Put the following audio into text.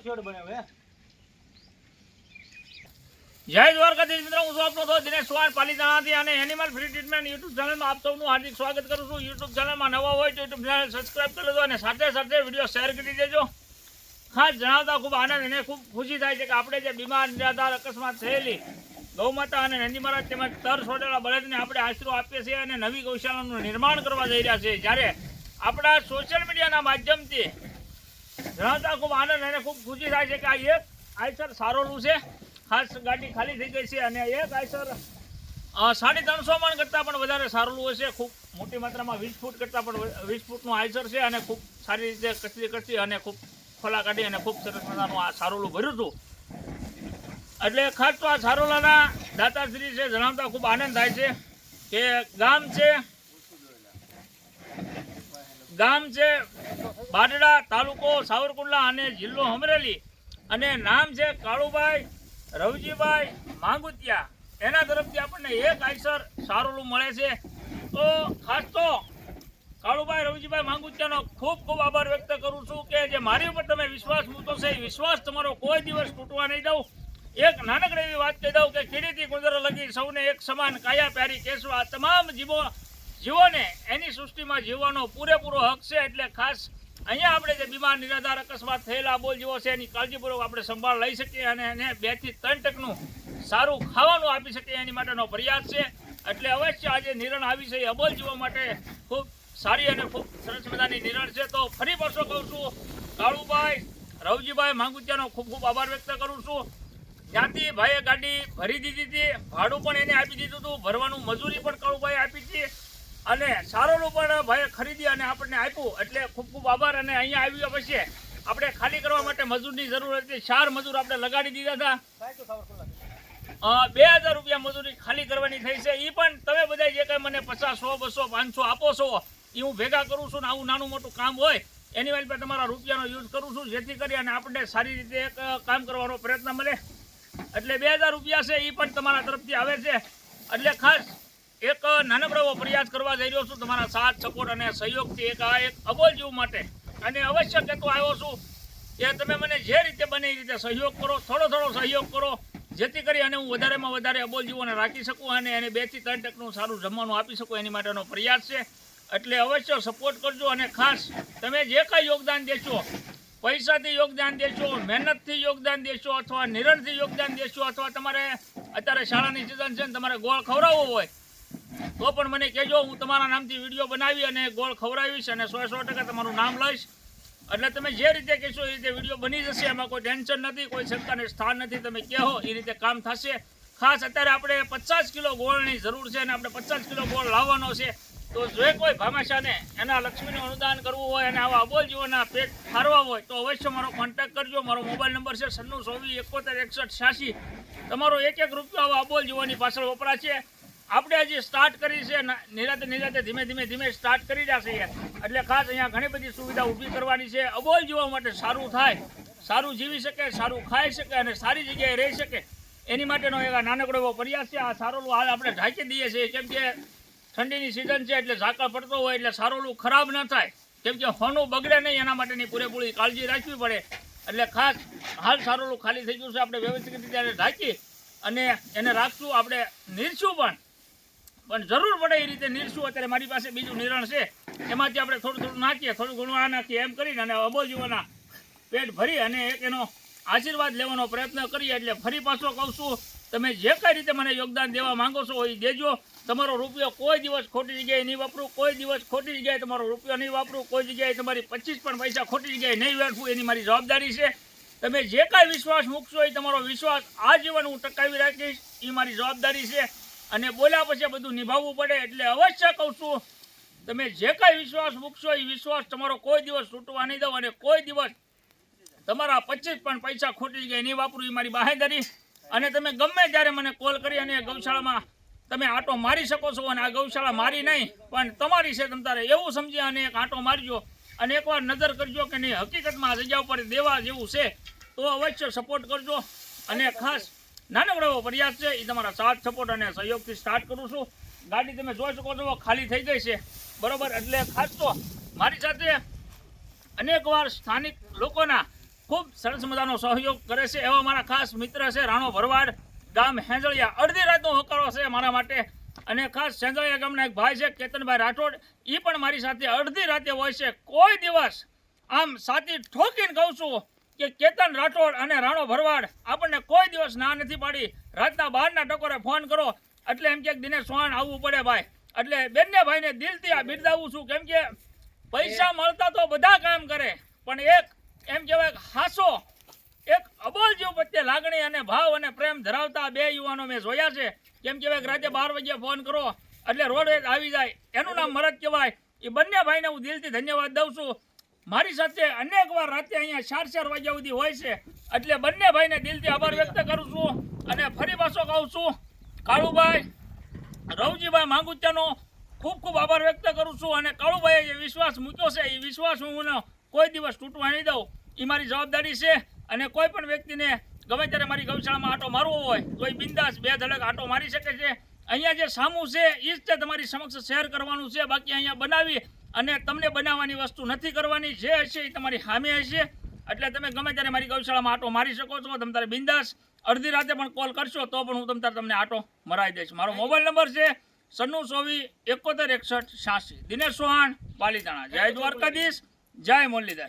કયો જય દ્વારકાધીશ મિત્રો, હું આપનો દોસ્ત દિનેશ સુવાન પાલીતાણાથી અને એનિમલ ફ્રી ટ્રીટમેન્ટ યુટ્યુબ ચેનલમાં આપ સૌનું હાર્દિક સ્વાગત કરું છું. યુટ્યુબ ચેનલમાં નવા હોય તો યુટ્યુબ ચેનલ સબસ્ક્રાઈબ કરી લેજો અને સાથે સાથે વીડિયો શેર કરી દેજો. ખાસ જણાવતા ખૂબ આનંદ અને ખૂબ ખુશી થાય છે કે આપણે જે બીમાર, નિરાધાર, અકસ્માત થયેલી ગૌમાતા અને નંદી મહારાજ તેમજ તર છોડેલા બળદને આપણે આશરો આપીએ છીએ અને નવી ગૌશાળાનું નિર્માણ કરવા જઈ રહ્યા છીએ. જ્યારે આપણા સોશિયલ મીડિયાના માધ્યમથી જણાવતા ખૂબ આનંદ અને ખૂબ ખુશી થાય છે કે આ એક આઈસર સારોલું છે. ખાસ ગાડી ખાલી થઈ ગઈ છે અને એક આઈસર સાડી ત્રણસો મણ કરતાં પણ વધારે સારોલું હશે. ખૂબ મોટી માત્રામાં વીસ ફૂટ કરતાં પણ વીસ ફૂટનું આઈસર છે અને ખૂબ સારી રીતે કચરી કચરી અને ખૂબ ખોલા કાઢી અને ખૂબ સરસ મજાનું આ સારોલું ભર્યું હતું. એટલે ખાસ તો આ સારોલાના દાતાશ્રી છે, જણાવતા ખૂબ આનંદ થાય છે કે ગામ છે ગામ છે બાડડા તાલુકો સાવરકુંડલા અને જિલ્લો અમરેલી. અને નામ છે કાળુભાઈ, રવજીભાઈ માંગુતિયા. એના તરફથી આપણને એક આઈસર સારોલું મળે છે. તો ખાસ તો કાળુભાઈ, રવજીભાઈ માંગુતિયાનો ખૂબ ખૂબ આભાર વ્યક્ત કરું છું કે જે મારી ઉપર તમે વિશ્વાસ મૂકો છે. એ વિશ્વાસ તમારો કોઈ દિવસ તૂટવા નહીં દઉં. એક નાનકડી એવી વાત કહી દઉં કે કીડીથી કુંદર લગી સૌને એક સમાન કાયા પ્યારી કેસવા તમામ જીવો જીવોને એની સૃષ્ટિમાં જીવવાનો પૂરેપૂરો હક છે એટલે ખાસ અહીંયા આપણે જે બીમાર, નિરાધાર, અકસ્માત થયેલા બોલ જીવો છે, એની કાળજીપૂર્વક આપણે સંભાળ લઈ શકીએ અને એને બેથી ત્રણ ટકનું સારું ખાવાનું આપી શકીએ એની માટેનો પ્રયાસ છે. એટલે અવશ્ય આજે નિરણ આવી છે. એ અબોલ જીવો માટે ખૂબ સારી અને ખૂબ સરસ મજાની નિરણ છે. તો ફરી પાછો કહું છું, કાળુભાઈ, રવજીભાઈ માંગુતિયાનો ખૂબ ખૂબ આભાર વ્યક્ત કરું છું. જ્ઞાતિ ભાઈએ ગાડી ભરી દીધી હતી, ભાડું પણ એને આપી દીધું હતું, ભરવાનું મજૂરી પણ કાળુભાઈ આપી હતી. અને સારોનું પણ ભાઈએ ખરીદી અને આપણને આપ્યું. એટલે ખૂબ ખૂબ આભાર અને અહીંયા આવ્યા પછી આપણે ખાલી કરવા માટે મજૂરની જરૂર હતી. ચાર મજૂર આપણે લગાડી દીધા હતા. બે હજાર રૂપિયા મજૂરી ખાલી કરવાની થઈ છે. એ પણ તમે બધા જે કંઈ મને પચાસ સો બસો, પાંચસો આપો છો એ હું ભેગા કરું છું ને આવું નાનું મોટું કામ હોય, એની વાળી પર તમારા રૂપિયાનો યુઝ કરું છું, જેથી કરી અને આપણને સારી રીતે કામ કરવાનો પ્રયત્ન મળે. એટલે બે હજાર રૂપિયા છે એ પણ તમારા તરફથી આવે છે. એટલે ખાસ એક નાનકડો એવો પ્રયાસ કરવા જઈ રહ્યો છું. તમારા સાથ, સપોર્ટ અને સહયોગથી એક આ એક અબોલ જીવ માટે. અને અવશ્ય કહેતો આવ્યો છું કે તમે મને જે રીતે બને એ રીતે સહયોગ કરો, થોડો થોડો સહયોગ કરો, જેથી કરી અને હું વધારેમાં વધારે અબોલ જીવોને રાખી શકું અને એને બેથી ત્રણ ટકનું સારું જમવાનું આપી શકું એની માટેનો પ્રયાસ છે. એટલે અવશ્ય સપોર્ટ કરજો અને ખાસ તમે જે કાંઈ યોગદાન દેશો, પૈસાથી યોગદાન દેશો, મહેનતથી યોગદાન દેશો અથવા નિરણથી યોગદાન દેશો અથવા તમારે અત્યારે શાળાની સિઝન છે તમારે ગોળ ખવડાવવો હોય તો પણ મને કહેજો, હું તમારા નામથી વીડિયો બનાવી અને ગોળ ખવડાવીશ અને સો સો ટકા તમારું નામ લઈશ. એટલે તમે જે રીતે કહેશો એ રીતે વીડિયો બની જશે, એમાં કોઈ ટેન્શન નથી, કોઈ શંકાને સ્થાન નથી. તમે કહો એ રીતે કામ થશે. ખાસ અત્યારે આપણે પચાસ કિલો ગોળની જરૂર છે અને આપણે પચાસ કિલો ગોળ લાવવાનો છે. તો જે કોઈ ભામાશાને એના લક્ષ્મીનું અનુદાન કરવું હોય અને આવા અબોલ જીવોના પેટ ફારવા હોય, તો અવશ્ય મારો કોન્ટેક્ટ કરજો. મારો મોબાઈલ નંબર છે સન્નું ચોવીસ એકોતેર એકસઠ છ્યાસી. તમારો એક એક રૂપિયો આવા અબોલ જીવોની પાછળ વપરાશે. આપણે હજી સ્ટાર્ટ કરી છે નિરાતે નિરાતે ધીમે ધીમે ધીમે સ્ટાર્ટ કરી રહ્યા છીએ એટલે ખાસ અહીંયા ઘણી બધી સુવિધા ઊભી કરવાની છે. અબોલ જીવવા માટે સારું થાય, સારું જીવી શકે, સારું ખાઈ શકે અને સારી જગ્યાએ રહી શકે. એની માટેનો એક નાનકડો એવો પ્રયાસ છે. આ સારોલું હાલ આપણે ઢાંકી દઈએ છીએ. કેમ કે ઠંડીની સિઝન છે એટલે ઝાકળ પડતો હોય એટલે સારોલું ખરાબ ન થાય. કેમ કે હોનું બગડે નહીં, એના માટેની પૂરેપૂરી કાળજી રાખવી પડે. એટલે ખાસ હાલ સારોલું ખાલી થઈ ગયું છે. આપણે વ્યવસ્થિત રીતે ઢાંકી અને એને રાખશું. આપણે નીરશું પણ. પણ જરૂર પડે એ રીતે નીરશું. અત્યારે મારી પાસે બીજું નિરણ છે. એમાંથી આપણે થોડું થોડું નાખીએ, થોડું ઘણું આ નાખીએ એમ કરીને અને અબોજીઓના પેટ ભરી અને એક એનો આશીર્વાદ લેવાનો પ્રયત્ન કરીએ. એટલે ફરી પાછો કહું છું, તમે જે કઈ રીતે મને યોગદાન દેવા માંગો છો એ દેજો. તમારો રૂપિયો કોઈ દિવસ ખોટી જગ્યાએ નહીં વાપરું, કોઈ દિવસ ખોટી જગ્યાએ તમારો રૂપિયો નહીં વાપરું, કોઈ જગ્યાએ તમારી પચીસ પણ પૈસા ખોટી જગ્યાએ નહીં વેઠવું, એની મારી જવાબદારી છે. તમે જે કાંઈ વિશ્વાસ મૂકશો એ તમારો વિશ્વાસ આજીવન હું ટકાવી રાખીશ, એ મારી જવાબદારી છે. અને બોલ્યા પછી બધું નિભાવવું પડે એટલે અવશ્ય કહું છું, તમે જે કાંઈ વિશ્વાસ મૂકશો એ વિશ્વાસ તમારો કોઈ દિવસ તૂટવા નહીં દઉં અને કોઈ દિવસ તમારા પચીસ પણ પૈસા ખોટી ગયા નહીં વાપરું એ મારી બાહેધરી. અને તમે ગમે ત્યારે મને કોલ કરી અને ગૌશાળામાં તમે આટો મારી શકો છો અને આ ગૌશાળા મારી નહીં, પણ તમારી છે તમ તારે એવું સમજી અને એક આટો મારજો અને એકવાર નજર કરજો કે નહીં, હકીકતમાં આ જગ્યા ઉપર દેવા જેવું છે, તો અવશ્ય સપોર્ટ કરજો. અને ખાસ નાનકડો પ્રયાસ છે એ તમારા સાથ સપોર્ટ અને સહયોગથી સ્ટાર્ટ કરું છું. ગાડી તમે જોઈ શકો છો, ખાલી થઈ ગઈ છે. બરોબર, એટલે ખાસ તો મારી સાથે અનેકવાર સ્થાનિક લોકોના ખૂબ સરસ મજાનો સહયોગ કરે છે. એવા મારા ખાસ મિત્ર છે, રાણો ભરવાડ, ગામ હેંજળિયા. અડધી રાતનો હોકારો છે મારા માટે. અને ખાસ સેંગળિયા ગામના એક ભાઈ છે, કેતનભાઈ રાઠોડ. એ પણ મારી સાથે અડધી રાતે હોય છે. કોઈ દિવસ આમ સાથી ઠોકીને કહું છું કે કેતન રાઠોડ અને રાણો ભરવાડ આપણને કોઈ દિવસ ના નથી પાડી. રાતના બારના ટકોરે ફોન કરો. એટલે એમ કે દિનેશ ચૌહાણ આવવું પડે ભાઈ. એટલે બંને ભાઈને દિલથી આ બિરદાવું છું. કેમ કે પૈસા મળતા તો બધા કામ કરે. પણ એક એમ કહેવાય હાસો એક અબોલ જીવ પ્રત્યે લાગણી અને ભાવ અને પ્રેમ ધરાવતા બે યુવાનો મેં જોયા છે. કેમ કહેવાય કે રાતે બાર વાગ્યે ફોન કરો. એટલે રોડ આવી જાય. એનું નામ મરદ કહેવાય. એ બંને ભાઈને હું દિલથી ધન્યવાદ દઉં છું. મારી સાથે અનેક વાર રાતે અહીંયા ચાર ચાર વાગ્યા સુધી હોય છે. એટલે બંને ભાઈને દિલથી આભાર વ્યક્ત કરું છું અને ફરી પાછો કહું છું, કાળુભાઈ, રવજીભાઈ માંગુત્યાનો ખૂબ ખૂબ આભાર વ્યક્ત કરું છું અને કાળુભાઈએ જે વિશ્વાસ મૂક્યો છે, એ વિશ્વાસ હું કોઈ દિવસ તૂટવા નહીં દઉં. એ મારી જવાબદારી છે અને કોઈ પણ વ્યક્તિને ગમે ત્યારે મારી ગૌશાળામાં આટો મારવો હોય, તો એ બિંદાસ બે ધડક આટો મારી શકે છે. અહીંયા જે સામું છે એ જ તે તમારી સમક્ષ શેર કરવાનું છે. બાકી અહીંયા બનાવી અને તમને બનાવવાની વસ્તુ નથી કરવાની, જે હશે એ તમારી સામે હશે. એટલે તમે ગમે ત્યારે મારી ગૌશાળામાં આટો મારી શકો છો, તમે તારે બિંદાસ અડધી રાતે પણ કોલ કરશો, તો પણ હું તમ તારે તમને આટો મરાવી દઈશ. મારો મોબાઈલ નંબર છે સન્નુ ચોવીસ એકોતેર એકસઠ છ્યાસી. દિનેશ ચૌહાણ પાલીતાણા જય દ્વારકાધીશ, જય મુરલીધર.